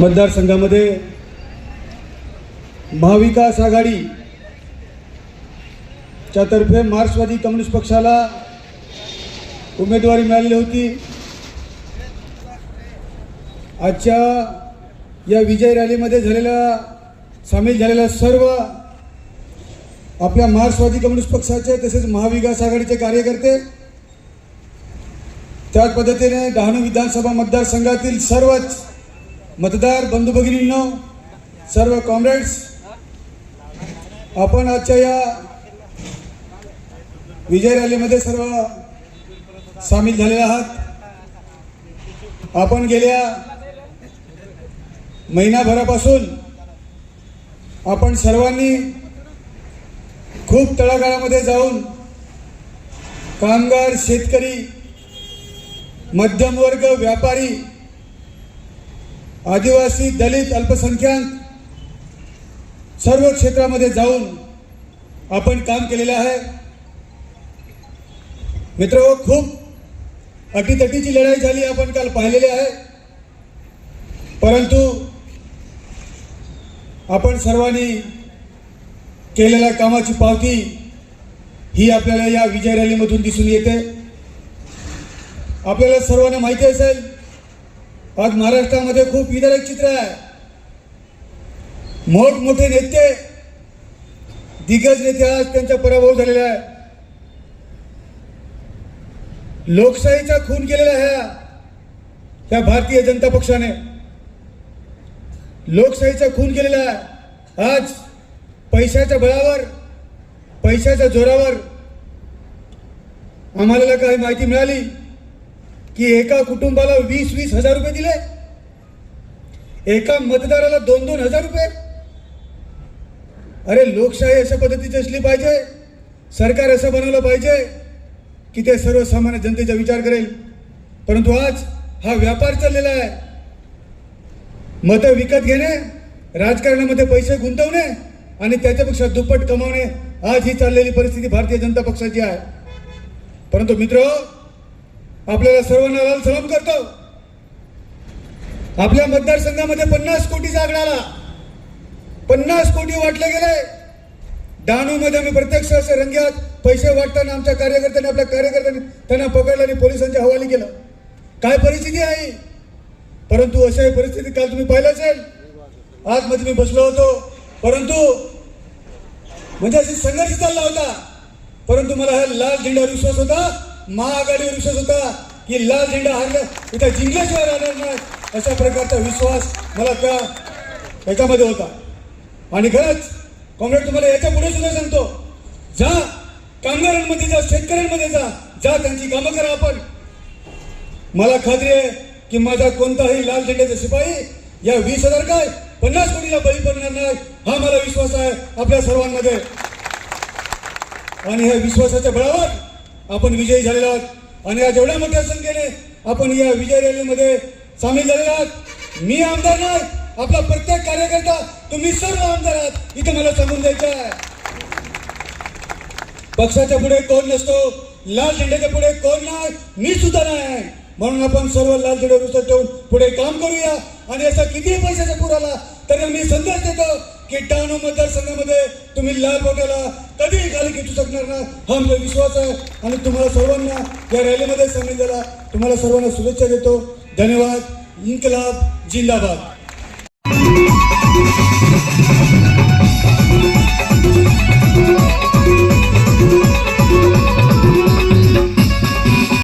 मतदारसंघामध्ये महाविकास आघाडी च्या तर्फे मार्क्सवादी कम्युनिस्ट पक्षाला उमेदवारी मिळालेली होती. आजच्या या विजय रॅलीमध्ये झालेल्या सामील झालेल्या सर्व आपल्या मार्क्सवादी कम्युनिस्ट पक्षाचे तसेच महाविकास आघाडीचे कार्यकर्ते त्याच पद्धतीने डहाणू विधानसभा मतदारसंघातील सर्वच मतदार बंधू भगिनींनो सर्व कॉम्रेड्स आपण आजच्या या विजय रॅलीमध्ये सर्व सामील झालेले आहात. आपण गेल्या महिनाभरापासून आपण सर्वांनी खूप तळागाळामध्ये जाऊन कामगार शेतकरी मध्यमवर्ग व्यापारी आदिवासी दलित अल्पसंख्याक सर्व क्षेत्रामध्ये जाऊन आपण काम केलेलं आहे. मित्र हो, खूप अटीतटीची लढाई झाली आपण काल पाहिलेली आहे. परंतु आपण सर्वांनी केलेल्या कामाची पावती ही आपल्याला या विजय रॅलीमधून दिसून येते. आपल्याला सर्वांना माहिती असेल आज महाराष्ट्रामध्ये खूप विदारक चित्र आहे. मोठमोठे नेते दिग्गज नेते आज त्यांचा पराभव झालेला आहे लोकशाहीचा खून केलेला आहे त्या भारतीय जनता पक्षाने. लोकशाहीचा खून केलेला आहे. आज पैशाच्या बळावर पैशाच्या जोरावर आम्हाला काही माहिती मिळाली. की एका कुटुंबाला वीस वीस हजार रुपये दिले. एका मतदाराला दोन दोन हजार रुपये. अरे लोकशाही अशा पद्धतीची असली पाहिजे. सरकार असं बनवलं पाहिजे की ते सर्वसामान्य जनतेचा विचार करेल. परंतु आज हा व्यापार चाललेला आहे. मतं विकत घेणे राजकारणामध्ये पैसे गुंतवणे आणि त्याच्यापेक्षा दुप्पट कमावणे आज ही चाललेली परिस्थिती भारतीय जनता पक्षाची आहे. परंतु मित्र आपल्याला सर्वांना लाल सलाम करतो. आपल्या मतदारसंघामध्ये पन्नास कोटीचा आकडा आला. पन्नास कोटी वाटले गेले. डहाणूमध्ये आम्ही प्रत्यक्ष असे रंग्यात पैसे वाटताना आमच्या कार्यकर्त्यांनी आपल्या कार्यकर्त्यांनी त्यांना पकडलं आणि पोलिसांच्या हवाली केलं. काय परिस्थिती आहे? परंतु अशाही परिस्थिती काल तुम्ही पाहिलं असेल. आजमध्ये मी बसलो होतो. परंतु म्हणजे अशी संघर्ष चालला होता. परंतु मला हा लाल झेंड्यावर विश्वास होता. महाआघाडीवर विश्वास होता की लाल झेंडा हारलं इथं जिंकल्याशिवाय राहणार नाही अशा प्रकारचा विश्वास मला त्या ह्याच्यामध्ये होता. आणि खरंच काँग्रेस तुम्हाला याच्यापुढे सुद्धा सांगतो जा कामगारांमध्ये जा शेतकऱ्यांमध्ये जा जा त्यांची कामं करा आपण. मला खात्री आहे की माझा कोणताही लाल झेंड्याचा शिपाई या वीस हजार काय पन्नास कोटीला बळी पडणार नाही हा मला विश्वास आहे आपल्या सर्वांमध्ये. आणि ह्या विश्वासाच्या बळावर आपण विजयी झालेलो आहोत. आणि आज एवढ्या मोठ्या संख्येने आपण या विजय रॅलीमध्ये सामील झालेलो आहात. मी आमदार नाही आपला प्रत्येक कार्यकर्ता तुम्ही सर्व आमदार आहात. इथे मला सांगून द्यायचं आहे. पक्षाच्या पुढे कोण नसतो लाल झेंड्याच्या पुढे कोण नाही मी सुद्धा नाही आहे. म्हणून आपण सर्व लाल झेंड्यावर रुसत ठेवून पुढे काम करूया. आणि असा कितीही पैशाचा पूर आला तरी मी संदेश देतो की डहाणू मतदारसंघामध्ये तुम्ही लाल बोटाला कधीही खाली खेचू शकणार ना हा आमचा विश्वास आहे आणि तुम्हाला सर्वांना या रॅलीमध्ये सामील झाला. तुम्हाला सर्वांना शुभेच्छा देतो. धन्यवाद. इन्कलाब जिंदाबाद.